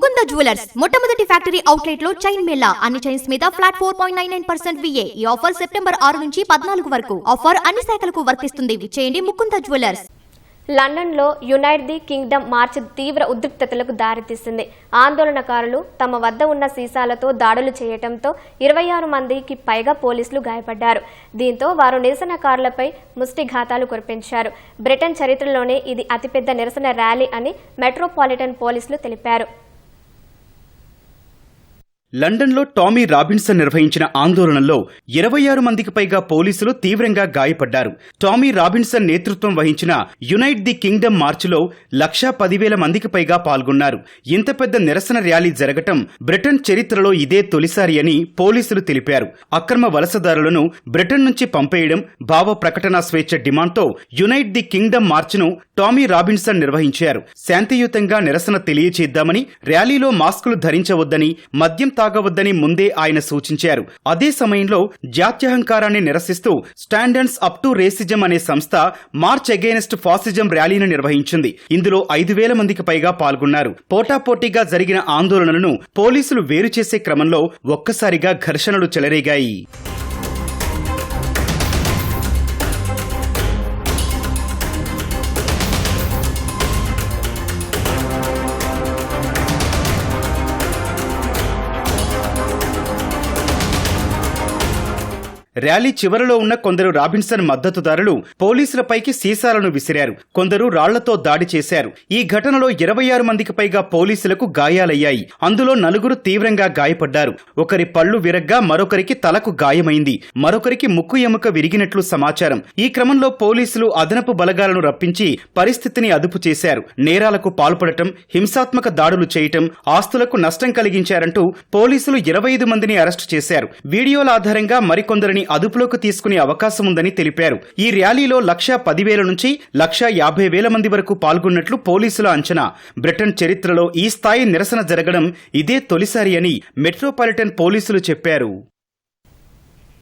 Mukunda jewellers. మొట్టమొదటి factory అవుట్లెట్లో chain Mela అన్ని చైన్స్ మీద flat four point nine nine percent VA ఈ ఆఫర్ సెప్టెంబర్ ఆరు నుంచి పద్నాలుగు వరకు. ఆఫర్ అన్ని శాఖలకు వర్తిస్తుంది. చేయండి ముకుంద జ్యువెలర్స్. లండన్లో యునైట్ ది కింగ్డమ్ మార్చ్ తీవ్ర ఉద్రిక్తతలకు దారితీసింది. ఆందోళనకారులు తమ వద్ద ఉన్న సీసాలతో దాడులు చేయటంతో ఇరవై ఆరు మందికి పైగా పోలీసులు గాయపడ్డారు. దీంతో వారు నిరసనకారులపై ముష్టిఘాతాలు కురిపించారు. బ్రిటన్ చరిత్రలోనే ఇది అతిపెద్ద నిరసన ర్యాలీ అని మెట్రోపాలిటన్ పోలీసులు తెలిపారు. లండన్లో టామీ రాబిన్సన్ నిర్వహించిన ఆందోళనలో ఇరవై ఆరు మందికి పైగా పోలీసులు తీవ్రంగా గాయపడ్డారు. టామీ రాబిన్సన్ నేతృత్వం వహించిన యునైట్ ది కింగ్డమ్ మార్చిలో లక్షా పదివేల మందికి పైగా పాల్గొన్నారు. ఇంత పెద్ద నిరసన ర్యాలీ జరగటం బ్రిటన్ చరిత్రలో ఇదే తొలిసారి అని పోలీసులు తెలిపారు. అక్రమ వలసదారులను బ్రిటన్ నుంచి పంపేయడం భావ ప్రకటన స్వేచ్ఛ డిమాండ్తో యునైట్ ది కింగ్డమ్ మార్చ్ను టామీ రాబిన్సన్ నిర్వహించారు. శాంతియుతంగా నిరసన తెలియచేద్దామని ర్యాలీలో మాస్కులు ధరించవద్దని మద్యం తాగవద్దని ముందే ఆయన సూచించారు. అదే సమయంలో జాత్యహంకారాన్ని నిరసిస్తూ స్టాండర్డ్స్ అప్ టు రేసిజం అనే సంస్థ మార్చ్ అగేనెస్ట్ ఫాసిజం ర్యాలీని నిర్వహించింది. ఇందులో ఐదు వేల మందికి పైగా పాల్గొన్నారు. పోటాపోటీగా జరిగిన ఆందోళనలను పోలీసులు వేరు చేసే క్రమంలో ఒక్కసారిగా ఘర్షణలు చెలరేగాయి. ర్యాలీ చివరలో ఉన్న కొందరు రాబిన్సన్ మద్దతుదారులు పోలీసులపైకి సీసాలను విసిరారు. కొందరు రాళ్ళతో దాడి చేశారు. ఈ ఘటనలో ఇరవై ఆరు మందికి పైగా పోలీసులకు గాయాలయ్యాయి. అందులో నలుగురు తీవ్రంగా గాయపడ్డారు. ఒకరి పళ్ళు విరగ్గా మరొకరికి తలకు గాయమైంది. మరొకరికి ముక్కు ఎముక విరిగినట్లు సమాచారం. ఈ క్రమంలో పోలీసులు అదనపు బలగాలను రప్పించి పరిస్థితిని అదుపు చేశారు. నేరాలకు పాల్పడటం హింసాత్మక దాడులు చేయటం ఆస్తులకు నష్టం కలిగించారంటూ పోలీసులు ఇరవై ఐదు మందిని అరెస్టు చేశారు. వీడియోల ఆధారంగా మరికొందరిని అదుపులోకి తీసుకునే అవకాశం ఉందని తెలిపారు. ఈ ర్యాలీలో లక్షా పదివేల నుంచి లక్షా యాభై వేల మంది వరకు పాల్గొన్నట్లు పోలీసుల అంచనా. బ్రిటన్ చరిత్రలో ఈ స్థాయి నిరసన జరగడం ఇదే తొలిసారి అని మెట్రోపాలిటన్ పోలీసులు చెప్పారు.